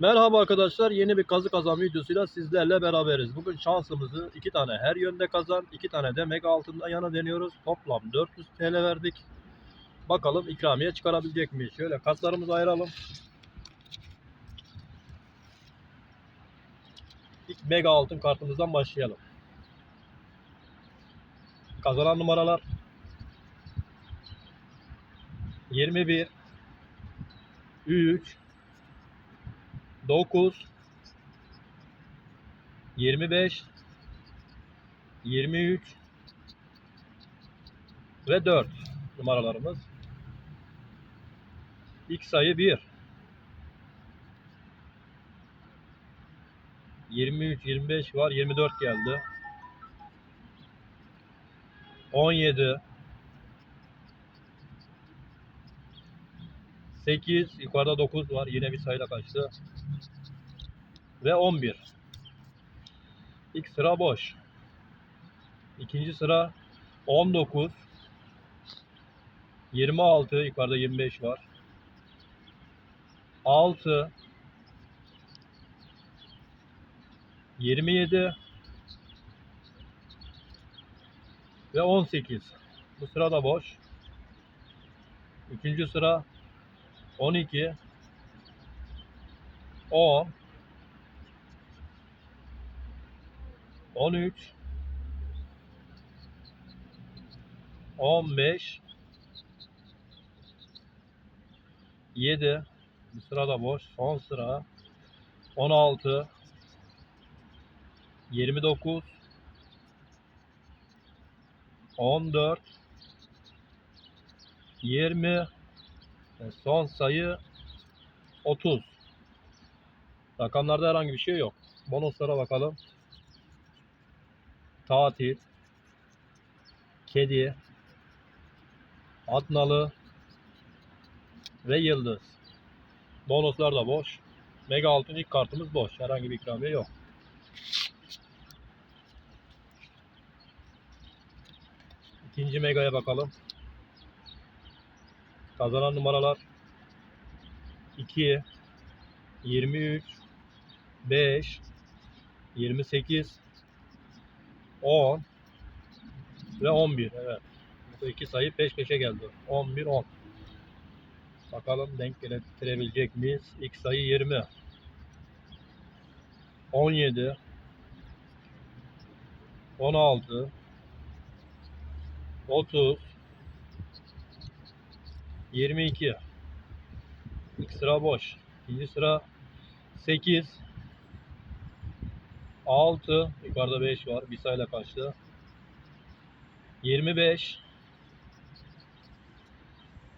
Merhaba arkadaşlar yeni bir kazı kazan videosuyla sizlerle beraberiz. Bugün şansımızı iki tane her yönde kazan, iki tane de mega altından yana deniyoruz. Toplam 400 TL verdik. Bakalım ikramiye çıkarabilecek miyiz? Şöyle kartlarımızı ayıralım. İlk mega altın kartımızdan başlayalım. Kazanan numaralar 21 3 9 25 23 ve 4 numaralarımız. İlk sayı 1 23 25 var 24 geldi. 17 8 yukarıda 9 var yine bir sayıda kaçtı ve 11. İlk sıra boş. İkinci sıra 19 26 yukarıda 25 var. 6 27 ve 18. Bu sıra da boş. Üçüncü sıra 12 10 13 15 7 bir sıra da boş. Son sıra. 16 29 14 20 ve son sayı 30 rakamlarda herhangi bir şey yok bonuslara bakalım tatil, kedi, atnalı ve yıldız. Bonuslar da boş. Mega altın ilk kartımız boş. Herhangi bir ikramiye yok. İkinci megaya bakalım. Kazanan numaralar 2 23 5 28 10 ve 11. Evet. Bu iki sayı peş peşe geldi. 11 10. Bakalım denk getirebilecek miyiz? İlk sayı 20. 17 16 30 22 İlk sıra boş. İkinci sıra 8 6 yukarıda 5 var. Bir sayıyla kaçtı. 25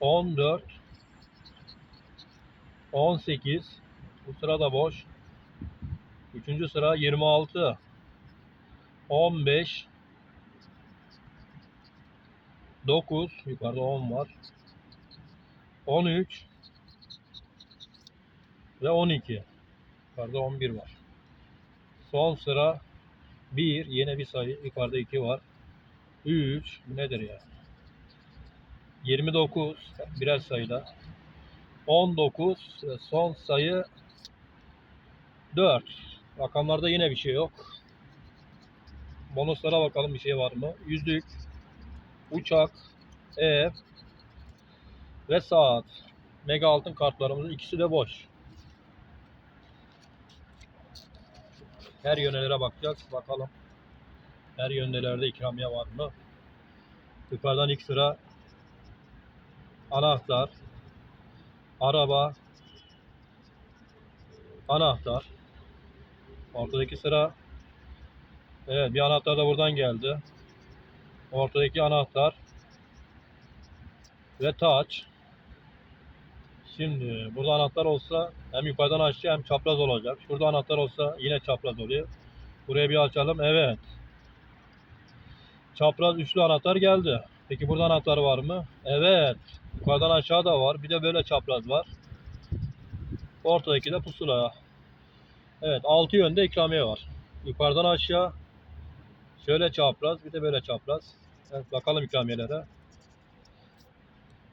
14 18 bu sırada boş. Üçüncü sıra 26 15 9 yukarıda 10 var. 13 ve 12 yukarıda 11 var. Son sıra 1 yine bir sayı yukarıda 2 var. 3 bu nedir ya? 29 birer sayıda. 19 ve son sayı 4. Rakamlarda yine bir şey yok. Bonuslara bakalım bir şey var mı? Yüzlük, uçak, ev ve saat. Mega altın kartlarımızın ikisi de boş. Her yönelere bakacağız. Bakalım. Her yönelerde ikramiye var mı? Yukarıdan ilk sıra anahtar, araba, anahtar. Ortadaki sıra Evet bir anahtar da buradan geldi. Ortadaki anahtar ve taç. Şimdi burada anahtar olsa hem yukarıdan aşağı hem çapraz olacak. Şurada anahtar olsa yine çapraz oluyor. Buraya bir açalım. Evet. Çapraz üçlü anahtar geldi. Peki burada anahtar var mı? Evet. Yukarıdan aşağı da var. Bir de böyle çapraz var. Ortadaki de pusula. Evet. Altı yönde ikramiye var. Yukarıdan aşağı şöyle çapraz bir de böyle çapraz. Evet, bakalım ikramiyelere.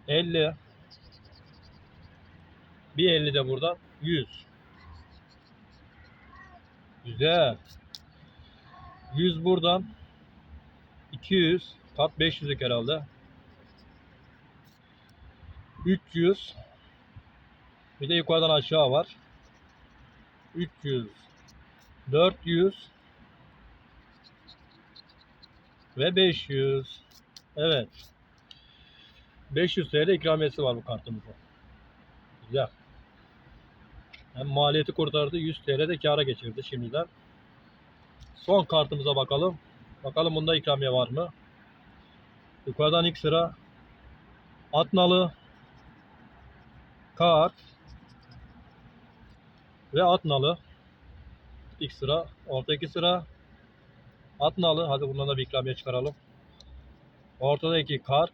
50 bir 50 de buradan 100. Güzel. 100 buradan. 200. Kart 500'lük herhalde. 300. Bir de yukarıdan aşağı var. 300. 400. Ve 500. Evet. 500 TL ikramiyesi var bu kartımızda. Güzel. Hem maliyeti kurtardı 100 TL de kâra geçirdi şimdiden. Son kartımıza bakalım. Bakalım bunda ikramiye var mı? Yukarıdan ilk sıra Atnalı kart ve Atnalı ilk sıra ortadaki sıra Atnalı hadi bundan da bir ikramiye çıkaralım. Ortadaki kart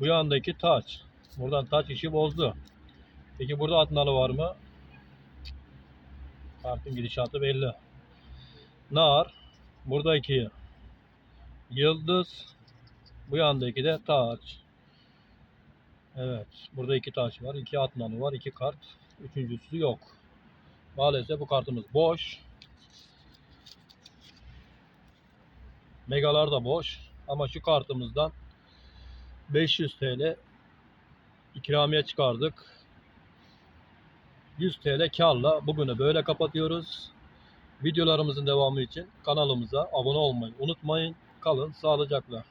bu yandaki taç. Buradan taç işi bozdu. Peki burada Atnalı var mı? Kartın gidişatı belli. Nar. Buradaki yıldız. Bu yandaki de taç. Evet. Burada iki taş var. iki Atnalı var. iki kart. Üçüncüsü yok. Maalesef bu kartımız boş. Megalar da boş. Ama şu kartımızdan 500 TL ikramiye çıkardık. 100 TL karla bugünü böyle kapatıyoruz. Videolarımızın devamı için kanalımıza abone olmayı unutmayın. Kalın sağlıcakla.